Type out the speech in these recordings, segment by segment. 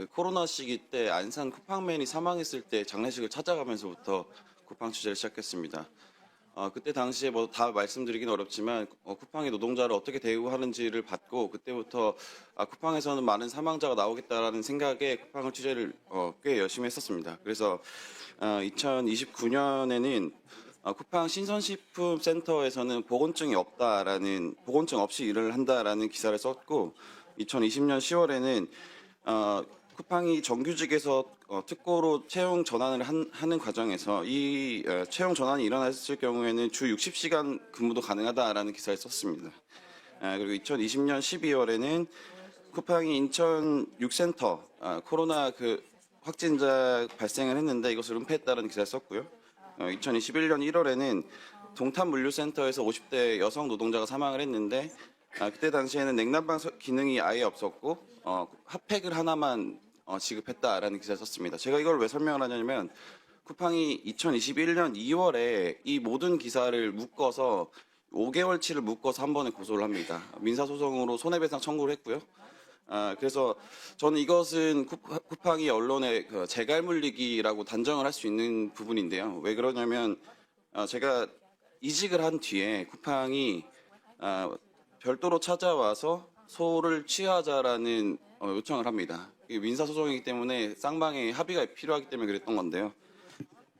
그 코로나 시기 때 안산 쿠팡맨이 사망했을 때 장례식을 찾아가면서부터 쿠팡 취재를 시작했습니다. 어, 그때 당시에 뭐 다 말씀드리긴 어렵지만 어, 쿠팡이 노동자를 어떻게 대우하는지를 봤고 그때부터 아, 쿠팡에서는 많은 사망자가 나오겠다라는 생각에 쿠팡을 취재를 어, 꽤 열심히 했었습니다. 그래서 어, 2029년에는 어, 쿠팡 신선식품 센터에서는 보건증이 없다라는 보건증 없이 일을 한다라는 기사를 썼고 2020년 10월에는 어, 쿠팡이 정규직에서 어, 특고로 채용 전환을 한- 하는 과정에서 이 어, 채용 전환이 일어났을 경우에는 주 60시간 근무도 가능하다라는 기사를 썼습니다. 아, 그리고 2020년 12월에는 쿠팡이 인천 6센터 아, 코로나 그 확진자 발생을 했는데 이것을 은폐했다는 기사를 썼고요. 어, 2021년 1월에는 동탄 물류센터에서 50대 여성 노동자가 사망을 했는데 아, 그때 당시에는 냉난방 서- 기능이 아예 없었고 어, 핫팩을 하나만 어, 지급했다라는 기사를 썼습니다. 제가 이걸 왜 설명을 하냐면 쿠팡이 2021년 2월에 이 모든 기사를 묶어서 5개월치를 묶어서 한 번에 고소를 합니다. 민사소송으로 손해배상 청구를 했고요. 아, 그래서 저는 이것은 쿠- 쿠팡이 언론의 그 재갈 물리기라고 단정을 할 수 있는 부분인데요. 왜 그러냐면 아, 제가 이직을 한 뒤에 쿠팡이 아, 별도로 찾아와서 소를 취하자라는 어, 요청을 합니다. 민사소송이기 때문에 쌍방의 합의가 필요하기 때문에 그랬던 건데요.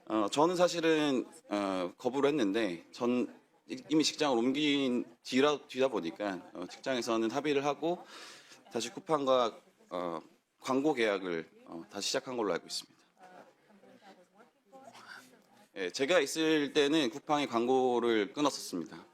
어, 저는 사실은 어, 거부를 했는데 전 이- 이미 직장을 옮긴 뒤라, 뒤다 보니까 어, 직장에서는 합의를 하고 다시 쿠팡과 어, 광고 계약을 어, 다시 시작한 걸로 알고 있습니다. 예, 제가 있을 때는 쿠팡이 광고를 끊었었습니다.